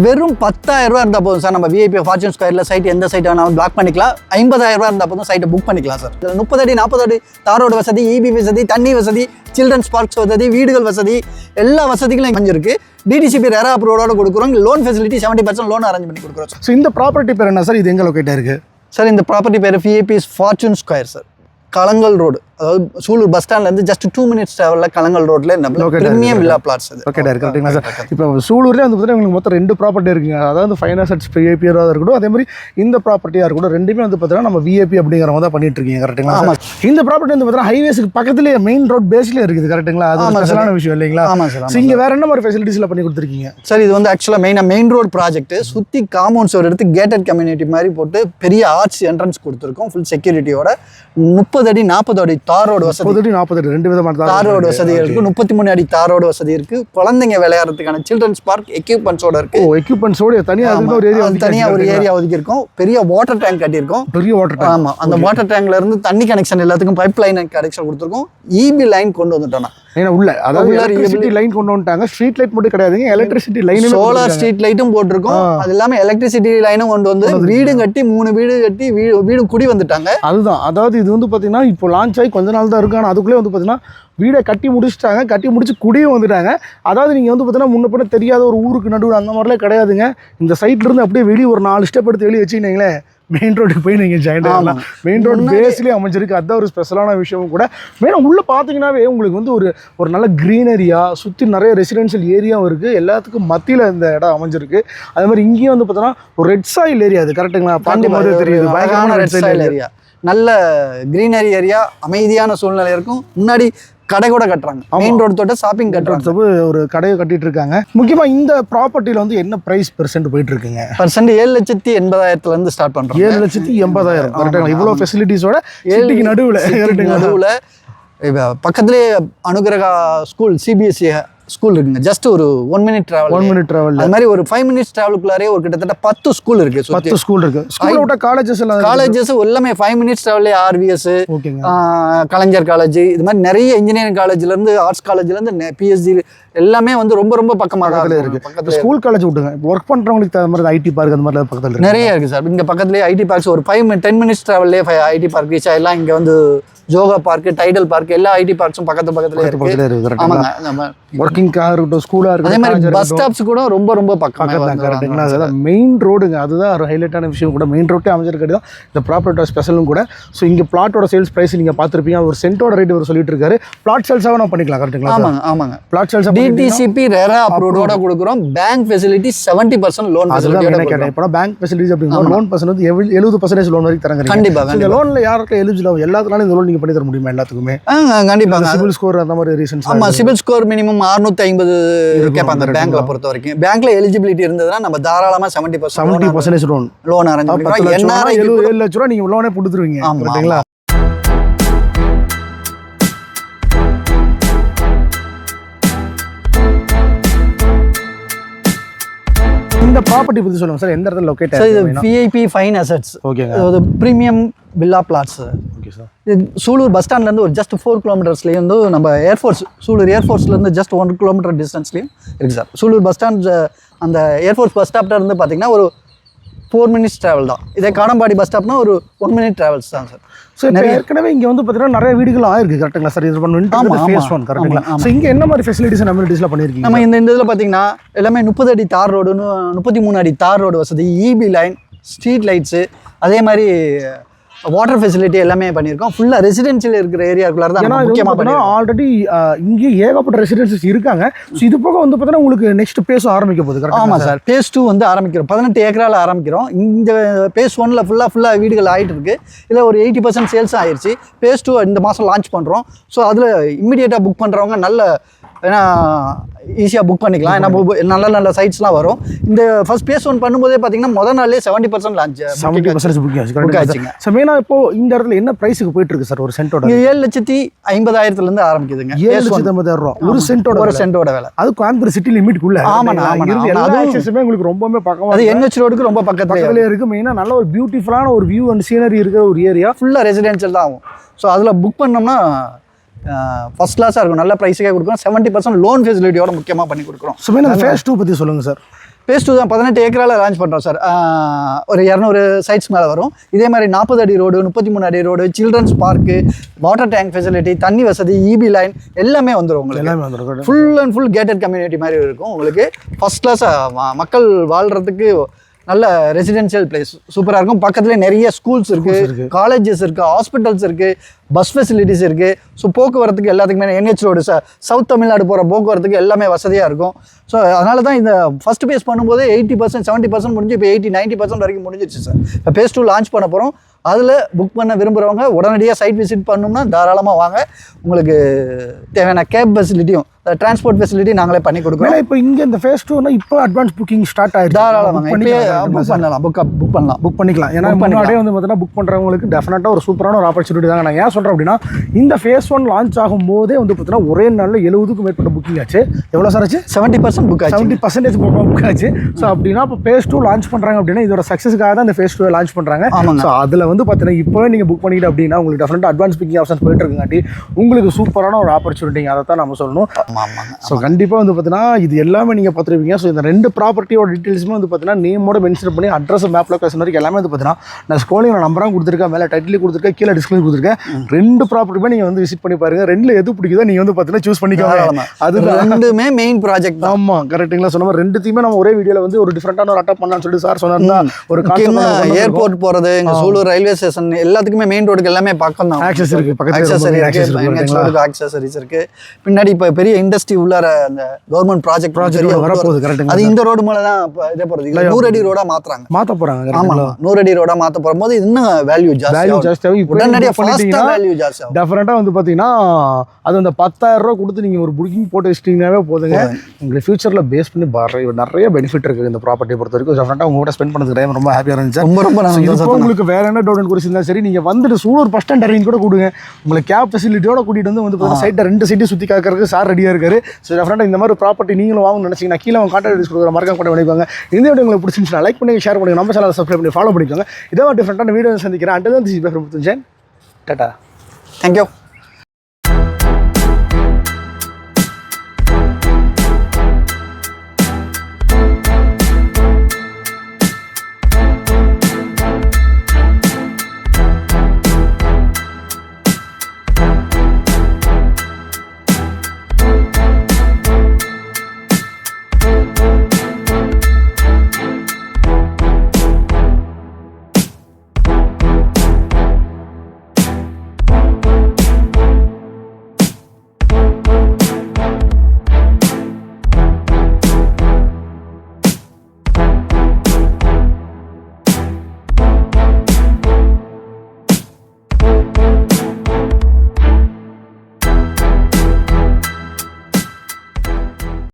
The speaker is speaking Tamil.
வெறும் பத்தாயிரம் ரூபா இருந்தால் போதும் சார். நம்ம விஐபி ஃபார்ச்சூன் ஸ்கொயரில் சைட் எந்த சைட் வேணாலும் பிளாக் பண்ணிக்கலாம். ஐம்பதாயிரம் ரூபா இருந்தால் போதும் சைட்டை புக் பண்ணிக்கலாம் சார். இதுல முப்பது அடி நாற்பது அடி தாரோட வசதி இபி வசதி தண்ணி வசதி சில்ட்ரன்ஸ் பார்க்ஸ் வசதி வீடுகள் வசதி எல்லா வசதிகளும் அமைஞ்சிருக்கு டிடிசிபி ரெரா அப்ரூவோட கொடுக்குறோம். Loan facility seventy percent loan arrange பண்ணி கொடுக்குறோம் சார். ஸோ இந்த ப்ராப்பர்ட்டி பேர் என்ன சார்? இது எங்கே லொக்கேட்டாக இருக்கு? சார் இந்த ப்ராப்பர்ட்டி பேர் VIP fortune square sir. Kalangal road அதாவது சூலூர் பஸ் ஸ்டாண்ட்லேருந்து ஜஸ்ட் டூ மினிட்ஸ் ட்ராவலில் களங்கல் ரோட்டில் நம்ம ப்ரீமியம். வில்லா பிளாட்ஸ் அது. லொக்கேட்டாக இருக்கு. கரெக்டுங்களா சார் இப்போ சூலூர்லேயே வந்து பார்த்தீங்கன்னா உங்களுக்கு மொத்தம் ரெண்டு ப்ராப்பர்ட்டி இருக்குங்க. அதாவது ஃபைனான்ஸ் அட்ஸ் விஐபியாக இருக்கட்டும். அதே மாதிரி இந்த ப்ராப்பர்ட்டியாக இருக்கட்டும் ரெண்டுமே வந்து பார்த்தீங்கன்னா நம்ம விஐபி அப்படிங்கிற மாதிரி தான் பண்ணிட்டு இருக்கீங்க. கரெக்டுங்களா ஆமா. சார் இந்த ப்ராப்பர்ட்டி வந்து பார்த்தீங்கன்னா ஹைவேஸ்க்கு பக்கத்துலேயே மெயின் ரோட் பேஸ்லேயே இருக்குது. கரெக்டுங்களா அது. ஸ்பெஷலான விஷயம் இல்லைங்களா? ஆமாம் சார் இங்கே வேற என்ன மாதிரி ஃபெசிலிட்டிஸ்ல பண்ணி கொடுத்துருக்கீங்க? சார் இது வந்து ஆக்சுவலாக மெயினாக மெயின் ரோட் ப்ராஜெக்ட் சுற்றி காம்பவுண்ட்ஸ் ஒரு எடுத்து கேட்டட் கம்யூனிட்டி மாதிரி போட்டு பெரிய ஆர்ட்ஸ் என்ட்ரன்ஸ் கொடுத்துருக்கோம். ஃபுல் செக்யூரிட்டியோட முப்பது அடி நாற்பது அடி தார் ரோடு வசதி. முப்பது நாற்பது ரெண்டு விதமான தார் ரோடு வசதி. இருக்கு. முப்பத்தி மூணு அடி தார் ரோடு வசதி இருக்கு. குழந்தைங்க விளையாடுறதுக்கான சில்ட்ரன்ஸ் பார்க் எக்யூப்மெண்ட்ஸோட இருக்கு. ஓ எக்யூப்மெண்ட்ஸோட தனியாக ஒரு ஏரியா அது தனியா ஒரு ஏரியா ஒதுக்கி இருக்கோம் பெரிய வாட்டர் டேங்க் கட்டியிருக்கோம். பெரிய வாட்டர் டேங்க் ஆமா. அந்த வாட்டர் டேங்க்ல இருந்து தண்ணி கனெக்ஷன் எல்லாத்துக்கும் பைப் லைன் கனெக்ஷன் கொடுத்துருக்கோம். இபி லைன் கொண்டு வந்துட்டோம் நான். ஏன்னா உள்ள அதாவது எலக்ட்ரிசிட்டி லைன் கொண்டு வந்துட்டாங்க. ஸ்ட்ரீட் லைட் மட்டும் கிடையாதுங்க. எலக்ட்ரிசிட்டி லைன் சோலார் ஸ்ட்ரீட் லைட்டும் போட்டிருக்கோம். அது இல்லாம எலக்ட்ரிசிட்டி லைனும் கொண்டு வந்து வீடும் கட்டி மூணு வீடு கட்டி வீடு வீடும் குடி வந்துட்டாங்க. அதுதான். அதாவது இது வந்து பார்த்தீங்கன்னா இப்போ லான்ச் ஆகி கொஞ்ச நாள் தான் இருக்கு. ஆனால் அதுக்குள்ளே வந்து பார்த்தீங்கன்னா வீடை கட்டி முடிச்சிட்டாங்க. கட்டி முடிச்சு குடியும் வந்துட்டாங்க. அதாவது நீங்கள் வந்து பார்த்தீங்கன்னா முன்ன பின்ன தெரியாத ஒரு ஊருக்கு நடுவில் அந்த மாதிரிலாம் கிடையாதுங்க. இந்த சைட்ல இருந்து அப்படியே வெளியே ஒரு நாலு ஸ்டெப் எடுத்து வெளியே வச்சுக்கினீங்களே. மெயின் ரோடுக்கு போய் நீங்கள் ஜாயின் ஆகலாம் மெயின் ரோடு பேஸ்லேயே அமைஞ்சிருக்கு. அதுதான் ஒரு ஸ்பெஷலான விஷயமும் கூட. மெயினாக உள்ளே பார்த்தீங்கன்னாவே உங்களுக்கு வந்து ஒரு ஒரு நல்ல க்ரீனரியா சுற்றி நிறைய ரெசிடென்ஷியல் ஏரியாவும் இருக்குது எல்லாத்துக்கும் மத்தியில் இந்த இடம் அமைஞ்சிருக்கு. அதே மாதிரி இங்கேயும் வந்து பார்த்தோன்னா ஒரு ரெட் சாயில் ஏரியா அது கரெக்டுங்களா பார்க்கும் போதே தெரியுது. பயங்கரமான ரெட் சாயில் ஏரியா நல்ல கிரீனரி ஏரியா அமைதியான சூழ்நிலை இருக்கும். முன்னாடி கடை கூட கட்டுறாங்க. மெயின் ரோடு தொட்ட ஷாப்பிங் கட்டுறாங்க. சப்பு ஒரு கடையை கட்டிட்டு இருக்காங்க. முக்கியமா இந்த ப்ராப்பர்ட்டியில வந்து என்ன பிரைஸ் பெர்சென்ட் போயிட்டு இருக்குங்க? பர்சன்ட் ஏழு லட்சத்தி எண்பதாயிரத்துல இருந்து ஸ்டார்ட் பண்றோம். ஏழு லட்சத்தி எண்பதாயிரம். கரெக்டாக இவ்வளோ ஃபெசிலிட்டிஸோட சிட்டிக்கு நடுவில். நடுவுல. பக்கத்துலயே அனுகிரகா ஸ்கூல் சிபிஎஸ்சி ஸ்கூல் இருக்குங்க. ஜஸ்ட் ஒரு one minute travel one minute travel அது மாதிரி ஒரு ஃபைவ் மினிட்ஸ் டிராவலுக்குள்ளாரே ஒரு கிட்டத்தட்ட பத்து ஸ்கூல் இருக்கு பத்து ஸ்கூல் இருக்கு. ஸ்கூல் விட்ட காலேஜஸ் எல்லாம் காலேஜஸ் எல்லாமே ஃபைவ் மினிட்ஸ் டிராவல்லே ஆர்விஎஸ் கலைஞர் காலேஜ் இது மாதிரி நிறைய இன்ஜினியரிங் காலேஜ்ல இருந்து ஆர்ட்ஸ் காலேஜ்ல இருந்து பிஎஸ்சி எல்லாமே வந்து ரொம்ப ரொம்ப பக்கமாக இருக்கு. ஸ்கூல் காலேஜ் விட்டுங்க. ஒர்க் பண்றவங்களுக்கு தகுந்த மாதிரி ஐடி பார்க் அந்த மாதிரி பக்கத்துல நிறைய இருக்கு சார். இங்க பக்கத்துலயே ஐடி பார்க்ஸ் ஒரு ஃபைவ் டென் மினிட்ஸ் டிராவல்லே ஐடி பார்க் ரீச் ஆயிடலாம் இங்க வந்து ஜோகா பார்க் டைடல் பார்க் எல்லா ஐடி பார்க்ஸும் பக்கத்து பக்கத்துல இருக்கு. ஆமாங்க. ஒர்க்கிங்காக இருக்கட்டும் ஸ்கூலாக அதே மாதிரி இருக்கட்டும் பஸ் ஸ்டாப்ஸ் கூட ரொம்ப ரொம்ப பக்கம் கரெக்டுங்களா மெயின் ரோடுங்க அதுதான் ஒரு ஹைலைட்டான விஷயம் கூட. மெயின் ரோட்டே அமைஞ்சிருக்கிறது தான். இந்த ப்ராப்பர்ட்டோட ஸ்பெஷலும் கூட. ஸோ இங்கே பிளாட்டோட சேல்ஸ் ப்ரைஸ் நீங்கள் பார்த்துருப்பீங்க. ஒரு சென்ட்டோட ரேட் அவர் சொல்லிட்டு இருக்காரு. பிளாட் சேல்ஸாக நம்ம பண்ணிக்கலாம் கரெக்டுங்களா ஆமாங்க ஆமாங்க. பிளாட் சேல்ஸ் டிடிசிபி ரெரா அப்ரூவோட கொடுக்குறோம். Bank facility seventy percent loan அதுதான் என்ன கேட்டேன். இப்போ பேங்க் ஃபெசிலிட்டிஸ் அப்படிங்கிற லோன் பர்சன்ட் வந்து எழுபது பர்சன்டேஜ் லோன் வரைக்கும் தரங்க கண்டிப்பா இந்த லோனில் யாருக்கு எலிஜிபிள் எல்லாத்துனாலும் இந்த லோன் நீங்கள் பண்ணி தர முடியுமா எல்லாத்துக்குமே? கண்டிப்பாங்க. சிபில் ஸ்கோர் அந்த மாதிரி ரீசன்ஸ் ஆமா சிபில் ஸ்கோர் மினிமம் 650 ஐம்பது கேட்பாங்க பேங்க்ல பொறுத்த வரைக்கும். பேங்க்ல எலிஜிபிலிட்டி இருந்ததுன்னா நம்ம தாராளமா seventy percent percentage loan loan arrange பத்து எழுபது ஏழு லட்ச ரூபா நீங்கள் லோனே கொடுத்துருவீங்க. ஆமா, கரெக்டுங்களா இந்த ப்ராப்பர்ட்டி பற்றி சொல்லுங்க. சார் எந்த இடத்துல லொக்கேட் சார் இது விஐபி ஃபைன் அசட்ஸ் ஓகேங்க அதாவது premium villa plots okay sir. இது சூலூர் பஸ் ஸ்டாண்ட்லேருந்து ஒரு ஜஸ்ட் ஃபோர் கிலோமீட்டர்ஸ்லேயே வந்து நம்ம ஏர்ஃபோர்ஸ் சூலூர் ஏர்ஃபோர்ஸ்லேருந்து ஜஸ்ட் ஒன் கிலோமீட்டர் டிஸ்டன்ஸ்லேயும் இருக்குது சார். சூலூர் பஸ் ஸ்டாண்ட் அந்த ஏர்ஃபோர்ஸ் பஸ் ஸ்டாப்ல இருந்து பார்த்தீங்கன்னா ஒரு ஃபோர் மினிட்ஸ் ட்ராவல் தான். இதே காடம்பாடி பஸ் ஸ்டாப்னா ஒரு ஒன் மினிட் ட்ராவல்ஸ் தான் சார். ஸோ இப்போ ஏற்கனவே இங்கே வந்து பார்த்தீங்கன்னா நிறைய வீடுகள் ஆயிருக்கு கரெக்டுங்களா சார்? இது பண்ணிட்டு. ஃபேஸ் ஒன் கரெக்டுங்களா ஸோ இங்கே என்ன மாதிரி ஃபெசிலிட்டிஸ் அண்ட் அம்யூனிட்டிஸ்லாம் பண்ணியிருக்கீங்க நம்ம இந்த இந்த இதில் பார்த்தீங்கன்னா எல்லாமே முப்பது அடி தார் ரோடுன்னு முப்பத்தி மூணு அடி தார் ரோடு வசதி இபி லைன் ஸ்ட்ரீட் லைட்ஸு அதே மாதிரி வாட்டர் ஃபெசிலிட்டி எல்லாமே பண்ணியிருக்கோம். ஃபுல்லாக ரெசிடென்ஷியல் இருக்கிற ஏரியாக்குள்ளார தான் முக்கியமாக பார்த்தீங்கன்னா ஆல்ரெடி இங்கே ஏகப்பட்ட ரெசிடென்சஸ் இருக்காங்க. ஸோ இது போக வந்து பார்த்தீங்கன்னா உங்களுக்கு நெக்ஸ்ட் பேச ஆரம்பிக்க போகுது ஆமாம் சார். பேஸ் டூ வந்து ஆரம்பிக்கிறோம். பதினெட்டு ஏக்கரால் ஆரம்பிக்கிறோம். இந்த பேஸ் ஒன்ல ஃபுல்லாக ஃபுல்லாக வீடுகள் ஆகிட்டு இருக்கு. இதில் ஒரு எயிட்டி பர்சன்ட் சேல்ஸ் ஆயிடுச்சு பேஸ் டூ இந்த மாதம் லான்ச் பண்ணுறோம் ஸோ அதில் இம்மிடியேட்டாக புக் பண்ணுறவங்க நல்ல ஏன்னா ஈஸியாக புக் பண்ணிக்கலாம். ஏன்னா நல்ல நல்ல சைட்ஸ்லாம் வரும். இந்த ஃபர்ஸ்ட் பேஸ் ஒன் பண்ணும்போதே பார்த்தீங்கன்னா முதல் நாள்லேயே seventy percent launch seventy percentage booking ஆச்சு கரெக்டாக ஆச்சுங்க. சார் மெயினாக இப்போ இந்த இடத்துல என்ன ப்ரைஸுக்கு போயிட்டு இருக்கு சார் ஒரு சென்ட்டோட இங்கே ஏழு லட்சத்தி ஐம்பதாயிரத்துலேருந்து ஆரம்பிக்குதுங்க. ஏழு. லட்சத்தி ஐம்பதாயிரம் ரூபா. ஒரு சென்ட்டோட ஒரு சென்டோட விலை. அது கோயம்புத்தூர் சிட்டி லிமிட்குள்ள ஆமாண்ணா. ஆக்சஸுமே உங்களுக்கு ரொம்பவே பக்கமாக அது என்ஹெச் ரோடுக்கு ரொம்ப பக்கத்துல பக்கத்துலேயே இருக்கு. மெயினாக நல்ல ஒரு பியூட்டிஃபுல்லான ஒரு வியூ அண்ட் சீனரி இருக்கிற ஒரு ஏரியா ஃபுல்லாக ரெசிடென்ஷியல் தான் ஆகும். ஸோ அதில் புக் பண்ணோம்னா ஃபர்ஸ்ட் கிளாஸாக இருக்கும். நல்ல ப்ரைஸுக்கே கொடுக்குறோம் செவன்ட்டி பர்சன்ட் லோன் ஃபெசிலிட்டியோட முக்கியமாக பண்ணி கொடுக்குறோம் ஸோ மெயின் அந்த ஃபேஸ் டூ பற்றி சொல்லுங்கள் சார் பேஸ் டூ தான் பதினெட்டு ஏக்கரால் லான்ச் பண்ணுறோம் சார் ஒரு இரநூறு சைட்ஸ் மேலே வரும். இதே மாதிரி நாற்பது அடி ரோடு முப்பத்தி மூணு அடி road children's park water tank facility தண்ணி வசதி இபி லைன் எல்லாமே வந்துடும் உங்களுக்கு. எல்லாமே வந்துடும் full and full gated community மாதிரி இருக்கும். உங்களுக்கு ஃபஸ்ட் கிளாஸாக மக்கள் வாழ்கிறதுக்கு நல்ல ரெசிடென்ஷியல் பிளேஸ் சூப்பராக இருக்கும். பக்கத்துலேயே நிறைய ஸ்கூல்ஸ் இருக்குது காலேஜஸ் இருக்குது ஹாஸ்பிட்டல்ஸ் இருக்குது பஸ் ஃபெசிலிட்டிஸ் இருக்குது ஸோ போக்குவரத்துக்கு எல்லாத்துக்குமே என்ஹெச் ரோடு ச சவுத் தமிழ்நாடு போகிற போக்குவரத்துக்கு எல்லாமே வசதியாக இருக்கும். ஸோ அதனால தான் இந்த ஃபஸ்ட் பேஸ் பண்ணும்போது எயிட்டி பர்சன்ட் செவன்ட்டி பர்சன்ட் முடிஞ்சு இப்போ எயிட்டி நைன்ட்டி பர்சன்ட் வரைக்கும் முடிஞ்சிருச்சு சார் இப்போ பேஸ் டூ லான்ச் பண்ண போகிறோம் அதில் புக் பண்ண விரும்புகிறவங்க உடனடியாக சைட் விசிட் பண்ணணும்னா தாராளமாக வாங்க. உங்களுக்கு தேவையான கேப் ஃபெசிலிட்டியும் டிரான்ஸ்போர்ட் ஃபெசிலிட்டி நாங்களே பண்ணி கொடுக்குறோம். இப்போ இங்கே இந்த ஃபேஸ் டூனா இப்போ அட்வான்ஸ் புக்கிங் ஸ்டார்ட் ஆயிடுச்சு. தாராளமாக புக் பண்ணலாம். புக் புக் பண்ணலாம். புக் பண்ணிக்கலாம். ஏன்னா. முன்னாடியே வந்து பார்த்தீங்கன்னா புக் பண்ணுறவங்களுக்கு டெஃபினட்டாக ஒரு சூப்பரான ஒரு ஆப்பர்ச்சுனிட்டி தாங்க. நான் ஏன் சொல்கிறேன் அப்படின்னா இந்த ஃபேஸ் ஒன் லான்ச் ஆகும் போதே வந்து பார்த்தீங்கன்னா ஒரே நாளில் எழுபதுக்கும் மேற்பட்ட புக்கிங் ஆச்சு. எவ்வளோ சார் ஆச்சு? செவன்ட்டி பர்சன்ட் புக் ஆச்சு. செவன்ட்டி பர்சன்டேஜ் புக் ஆச்சு. ஸோ அப்படின்னா இப்போ ஃபேஸ் டூ லான்ச் பண்ணுறாங்க அப்படின்னா இதோட சக்ஸஸ்க்காக தான் இந்த ஃபேஸ் டூ லான்ச் பண்ணுறாங்க ஆமாங்க. ஸோ அதில் வந்து பார்த்தீங்கன்னா இப்போவே நீங்கள் புக் பண்ணிக்கிட்டு அப்படின்னா உங்களுக்கு டெஃபினட்டாக அட்வான்ஸ் புக்கிங் ஆப்ஷன்ஸ் போயிட்டு இருக்குங்காட்டி உங்களுக்கு சூப்பரான ஒரு ஆப்பர்ச்சுனிட்டிங்க அதை தான் நம்ம சொல்லணும். ஸோ கண்டிப்பாக வந்து பார்த்தீங்கன்னா இது எல்லாமே நீங்கள் பார்த்துருப்பீங்க. ஸோ இந்த ரெண்டு ப்ராப்பர்ட்டியோட டீட்டெயில்ஸுமே வந்து பார்த்தீங்கன்னா நேமோட மென்ஷன் பண்ணி அட்ரஸ் மேப் லொக்கேஷன் வரைக்கும் எல்லாமே வந்து பார்த்தீங்கன்னா நான் ஸ்கோலிங் நம்பராக கொடுத்துருக்கேன். மேலே டைட்டில் கொடுத்துருக்கேன். கீழே டிஸ்பிளே கொடுத்துருக்கேன். ரெண்டு ப்ராப்பர்ட்டியுமே நீங்கள் வந்து விசிட் பண்ணி பாருங்க. ரெண்டுல எது பிடிக்குதோ நீங்கள் வந்து பார்த்தீங்கன்னா சூஸ் பண்ணிக்கோங்க. தாராளமா. அதுதான் ரெண்டுமே மெயின் ப்ராஜெக்ட் ஆமாம் கரெக்டுங்களா சொன்ன மாதிரி ரெண்டுத்தையுமே நம்ம ஒரே வீடியோவில் வந்து ஒரு டிஃப்ரெண்டான ஒரு அட்டாக் பண்ணலாம்னு சொல்லிட்டு சார் சொன்னார்னா ஒரு ஏர்போர்ட் போறது எங்க சூலூர் ரயில்வே ஸ்டேஷன் எல்லாத்துக்குமே மெயின் ரோடுக்கு எல்லாமே பக்கம் தான் ஆக்சஸ் இருக்கு access இருக்கு? ஆக்சசரிஸ் இருக்கு. பின்னாடி இப்ப பெரிய இண்டஸ்ட்ரி உள்ளார அந்த கவர்மெண்ட் ப்ராஜெக்ட் Project வரப்போகுது, correct-ங்களா? அது இந்த ரோடு மேல தான் இதே இது நூறு அடி ரோடா மாத்துறாங்க. மாற்ற போகிறாங்க ஆமா நூறு அடி ரோடா மாத்த போகும்போது இன்னும் வேல்யூ வேல்யூ ஜாஸ்தி ஜாஸ்தியாகும் இப்போ உடனடியாக பண்ணிட்டீங்கன்னா வேல்யூ ஜாஸ்தி டெஃபினட்டாக வந்து பார்த்தீங்கன்னா அது அந்த பத்தாயிரம் ரூபா கொடுத்து நீங்கள் ஒரு புக்கிங் போட்டு வச்சிட்டீங்கன்னாவே போதுங்க. உங்களுக்கு ஃபியூச்சரில் பேஸ் பண்ணி நிறைய நிறைய பெனிஃபிட் இருக்குது இந்த ப்ராப்பர்ட்டி பொறுத்த வரைக்கும் டெஃபினட்டாக உங்க கூட ஸ்பெண்ட் பண்ணது டைம் ரொம்ப ஹாப்பியாக இருந்துச்சு. ரொம்ப ரொம்ப உங்களுக்கு வேற என்ன டவுட் குறிச்சு இருந்தாலும் சரி நீங்கள் வந்துட்டு சூலூர் பஸ் ஸ்டாண்ட் இறங்கி கூட கொடுங்க. உங்களை கேப் ஃபெசிலிட்டியோட கூட்டிட்டு வந்து வந்து சைட்டை ரெண்டு சைட்டையும் சுற்றி காக்கிறதுக்கு சார் ரெடியாக இருக்காரு. ஸோ டெஃபினட்டாக இந்த மாதிரி ப்ராப்பர்ட்டி நீங்களும் வாங்கணும்னு நினச்சிங்கன்னா கீழே அவங்க கான்டாக்ட் கொடுக்குற மறக்காம கூட பண்ணிப்பாங்க இந்த வீடியோ உங்களுக்கு பிடிச்சிருந்துச்சுன்னா லைக் பண்ணி ஷேர் பண்ணுங்கள் நம்ம சேனலை சப்ஸ்கிரைப் பண்ணி ஃபாலோ பண்ணிக்கோங்க. இதை ஒரு டிஃப்ரெண்டான வீடியோ சந்திக்கிறேன். அண்ட் தான் திஸ் டாட்டா தேங்க்யூ